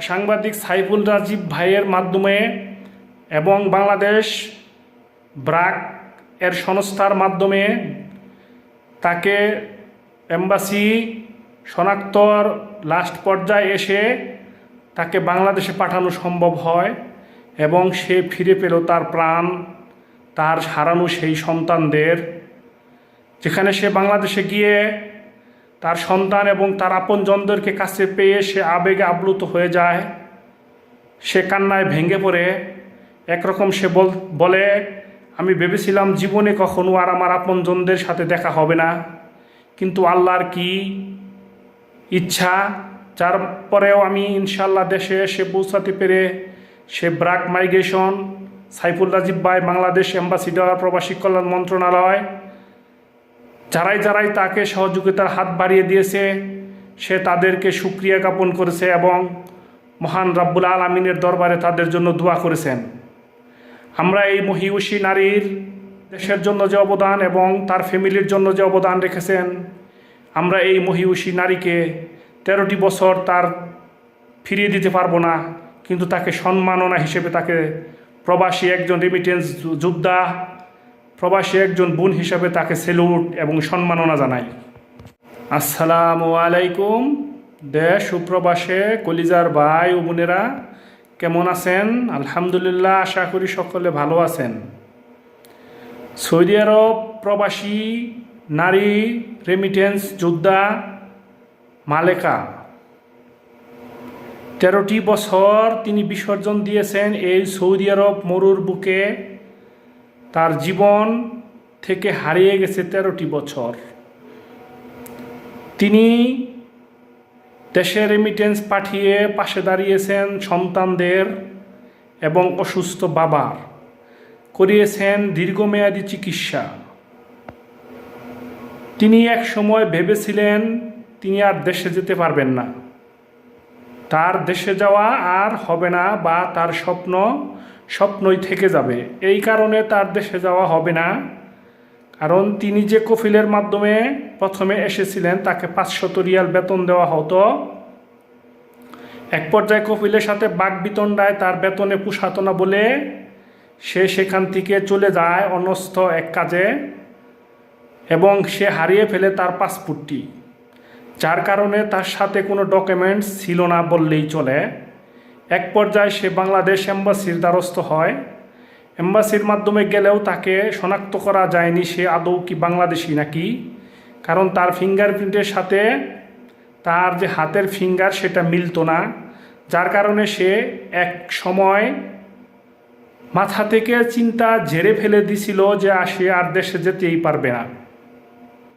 সাংবাদিক সাইফুল রাজীব ভাইয়ের মাধ্যমে এবং বাংলাদেশ ব্রাক এর সংস্থার মাধ্যমে তাকে এম্বাসি শনাক্তর লাস্ট পর্যায়ে এসে তাকে বাংলাদেশে পাঠানো সম্ভব হয় এবং সে ফিরে পেল তার প্রাণ, তার হারানো সেই সন্তানদের, যেখানে সে বাংলাদেশে গিয়ে তার সন্তান এবং তার আপনজনদেরকে কাছে পেয়ে সে আবেগে আপ্লুত হয়ে যায়। সে কান্নায় ভেঙে পড়ে। একরকম সে বল আমি ভেবেছিলাম জীবনে কখনো আর আমার আপনজনদের সাথে দেখা হবে না। কিন্তু আল্লাহর কি ইচ্ছা? যার পরেও আমি ইনশাল্লাহ দেশে এসে পৌঁছাতে পেরে সে ব্রাক মাইগ্রেশন সাইফুল রাজীব ভাই বাংলাদেশ অ্যাম্বাসিডর প্রবাসী কল্যাণ মন্ত্রণালয় যারাই যারাই তাকে সহযোগিতার হাত বাড়িয়ে দিয়েছে, সে তাদেরকে সুক্রিয়া জ্ঞাপন করেছে এবং মহান রাব্বুল আলমিনের দরবারে তাদের জন্য দোয়া করেছেন। আমরা এই মহিউষী নারীর দেশের জন্য যে অবদান এবং তার ফ্যামিলির জন্য যে অবদান রেখেছেন, আমরা এই মহিউষী নারীকে তেরোটি বছর তার ফিরিয়ে দিতে পারব না, কিন্তু তাকে সম্মাননা হিসেবে তাকে প্রবাসী একজন রেমিটেন্স যোদ্ধা প্রবাসী একজন বোন হিসাবে তাকে সেলুট এবং সম্মাননা জানাই। আসসালামু আলাইকুম, দেশ সুপ্রবাসে কলিজার ভাই ও বোনেরা, কেমন আছেন? আলহামদুলিল্লাহ, আশা করি সকলে ভালো আছেন। সৌদি আরব প্রবাসী, নারী রেমিটেন্স যোদ্ধা, মালেকা। তেরোটি বছর তিনি বিসর্জন দিয়েছেন এই সৌদি আরব মরুর বুকে। তার জীবন থেকে হারিয়ে গেছে তেরোটি বছর। তিনি দেশে রেমিটেন্স পাঠিয়ে পাশে দাঁড়িয়েছেন সন্তানদের এবং অসুস্থ বাবার। করিয়েছেন দীর্ঘমেয়াদী চিকিৎসা। তিনি এক সময় ভেবেছিলেন, তিনি আর দেশে যেতে পারবেন না। তার দেশে যাওয়া আর হবে না বা তার স্বপ্ন স্বপ্নই থেকে যাবে। এই কারণে তার দেশে যাওয়া হবে না। কারণ তিনি যে কফিলের মাধ্যমে প্রথমে এসেছিলেন, তাকে পাঁচশত রিয়াল বেতন দেওয়া হতো। এক পর্যায়ে কফিলের সাথে বাঘ বিতণ্ডায় তার বেতনে পুষাতো না বলে সে সেখান থেকে চলে যায় অনস্থ এক কাজে এবং সে হারিয়ে ফেলে তার পাসপোর্টটি, যার কারণে তার সাথে কোনো ডকুমেন্টস ছিল না বললেই চলে। এক পর্যায়ে সে বাংলাদেশ এম্বাসির দ্বারস্থ হয়। এম্বাসির মাধ্যমে গেলেও তাকে শনাক্ত করা যায়নি সে আদৌ কি বাংলাদেশি নাকি? কারণ তার ফিঙ্গারপ্রিন্টের সাথে তার যে হাতের ফিঙ্গার সেটা মিলতো না, যার কারণে সে এক সময় মাথা থেকে চিন্তা ঝেড়ে ফেলে দিছিল যে সে আর দেশে যেতেই পারবে না।